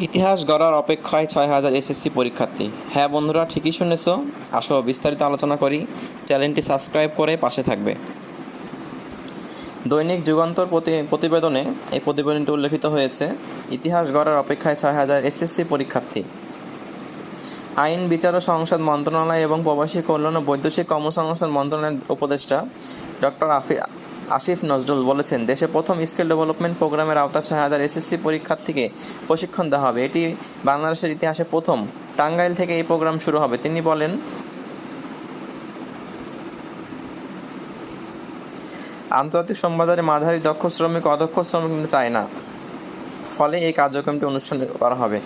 ইতিহাস গড়ার অপেক্ষায় ছয় হাজার এসএসসি পরীক্ষার্থী। হ্যাঁ বন্ধুরা, ঠিকই শুনেছ। আসো, বিস্তারিত আলোচনা করি। চ্যানেলটি সাবস্ক্রাইব করে পাশে থাকবে। দৈনিক যুগান্তর প্রতি- প্রতিবেদনে এই প্রতিবেদনটি উল্লেখিত হয়েছে, ইতিহাস গড়ার অপেক্ষায় ছয় হাজার এসএসসি পরীক্ষার্থী। আইন, বিচার ও সংসদ মন্ত্রণালয় এবং প্রবাসী কল্যাণ ও বৈদেশিক কর্মসংস্থান মন্ত্রণালয়ের উপদেষ্টা ডক্টর আফি আসিফ নজরুল বলেছেন, দেশে প্রথম স্কিল ডেভেলপমেন্ট প্রোগ্রামের আওতা ছয় হাজার এসএসসি পরীক্ষার্থীকে প্রশিক্ষণ দেওয়া হবে। এটি বাংলাদেশের ইতিহাসে প্রথম। টাঙ্গাইল থেকে এই প্রোগ্রাম শুরু হবে। তিনি বলেন, আন্তর্জাতিক সংবাদের মাঝারি দক্ষ শ্রমিক, অদক্ষ শ্রমিক চায় না। ফলে এই কার্যক্রমটি অনুষ্ঠান করা হবে।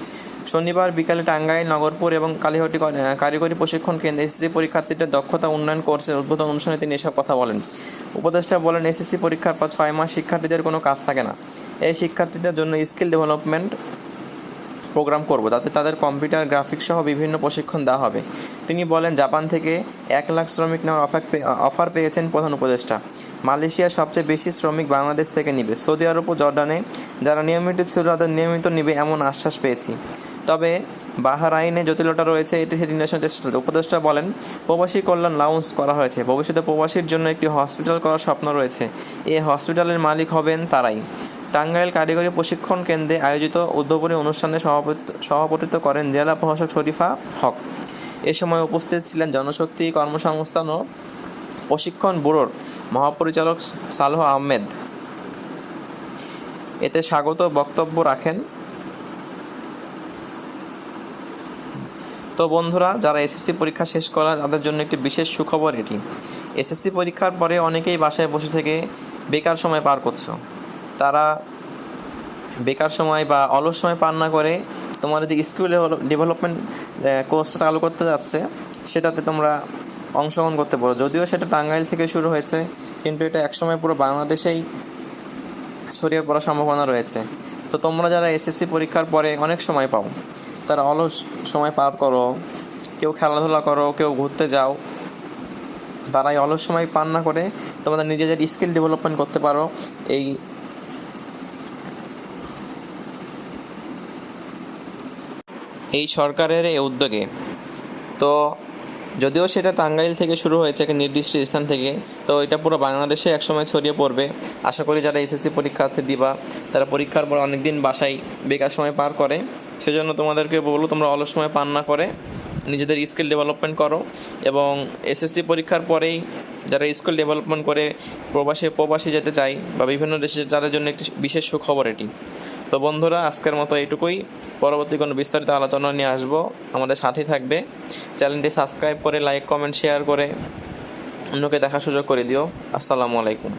শনিবার বিকালে টাঙ্গাইল, নগরপুর এবং কালীহটি কারিগরি প্রশিক্ষণ কেন্দ্রে এসএসসি পরীক্ষার্থীদের দক্ষতা উন্নয়ন কোর্সের উদ্বোধন অনুষ্ঠানে তিনি এসব কথা বলেন। উপদেষ্টা বলেন, এসএসসি পরীক্ষার পর ছয় মাস শিক্ষার্থীদের কোনো কাজ থাকে না। এই শিক্ষার্থীদের জন্য স্কিল ডেভেলপমেন্ট প্রোগ্রাম করব তাতে তাদের কম্পিউটার গ্রাফিক্স সহ বিভিন্ন প্রশিক্ষণ দেওয়া হবে। তিনি বলেন, জাপান থেকে এক লাখ শ্রমিক নেওয়ার অফার অফার পেয়েছেন প্রধান উপদেষ্টা। মালয়েশিয়ার সবচেয়ে বেশি শ্রমিক বাংলাদেশ থেকে নিবে। সৌদি আরব ও জর্ডানে যারা নিয়মিত ছিল, তাদের নিয়মিত নিবে এমন আশ্বাস পেয়েছি। তবে বাহারাইনে জটিলতা রয়েছে, এটি সেটি নিরসনের চেষ্টা চলছে। উপদেষ্টা বলেন, প্রবাসী কল্যাণ লাউন্স করা হয়েছে। ভবিষ্যতে প্রবাসীর জন্য একটি হসপিটাল করার স্বপ্ন রয়েছে। এই হসপিটালের মালিক হবেন তারাই। টাঙ্গাইল কারিগরি প্রশিক্ষণ কেন্দ্রে আয়োজিত উদ্বোধনী অনুষ্ঠানে সভাপতি- সভাপতিত্ব করেন জেলা প্রশাসক শরীফা হক। এ সময় উপস্থিত ছিলেন জনশক্তি কর্মসংস্থান ও প্রশিক্ষণ ব্যুরোর মহাপরিচালক সালহ আহমেদ। এতে স্বাগত বক্তব্য রাখেন। তো বন্ধুরা, যারা এসএসসি পরীক্ষা শেষ করা তাদের জন্য একটি বিশেষ সুখবর এটি। এসএসসি পরীক্ষার পরে অনেকেই বাসায় বসে থেকে বেকার সময় পার করছ। তারা বেকার সময় বা অলস সময় পার না করে তোমার যে স্কিল ডেভেলপমেন্ট কোর্সটা চালু করতে যাচ্ছে, সেটাতে তোমরা অংশগ্রহণ করতে পারো। যদিও সেটা টাঙ্গাইল থেকে শুরু হয়েছে, কিন্তু এটা একসময় পুরো বাংলাদেশেই ছড়িয়ে পড়ার সম্ভাবনা রয়েছে। তো তোমরা যারা এসএসসি পরীক্ষার পরে অনেক সময় পাও, তারা অলস সময় পার করো, কেউ খেলাধুলা করো, কেউ ঘুরতে যাও তারা এই অলস সময় পার না করে তোমাদের নিজেদের স্কিল ডেভেলপমেন্ট করতে পারো। এই এই সরকারের এই উদ্যোগে। তো যদিও সেটা টাঙ্গাইল থেকে শুরু হয়েছে একটা নির্দিষ্ট স্থান থেকে, তো এটা পুরো বাংলাদেশে একসময় ছড়িয়ে পড়বে। আশা করি যারা এসএসসি পরীক্ষার্থী দিবা, তারা পরীক্ষার পর অনেক দিন বাসায় বেকার সময় পার করে। সেজন্য তোমাদেরকে বলব, তোমরা অলস সময় পার না করে, নিজেদের স্কিল ডেভেলপমেন্ট করো এবং এসএসসি পরীক্ষার পরেই যারা স্কিল ডেভেলপমেন্ট করে, প্রবাসে, প্রবাসী যেতে চায় বা বিভিন্ন দেশে যাদের জন্য একটি বিশেষ সুখবর এটি। তো বন্ধুরা, আজকের মতো এইটুকুই। পরবর্তী কোনো বিস্তারিত আলোচনা নিয়ে আসব। আমাদের সাথেই থাকবে। চ্যানেলটি সাবস্ক্রাইব করে, লাইক, কমেন্ট, শেয়ার করে অন্যকে দেখার সুযোগ করে দিও। আসসালামু আলাইকুম।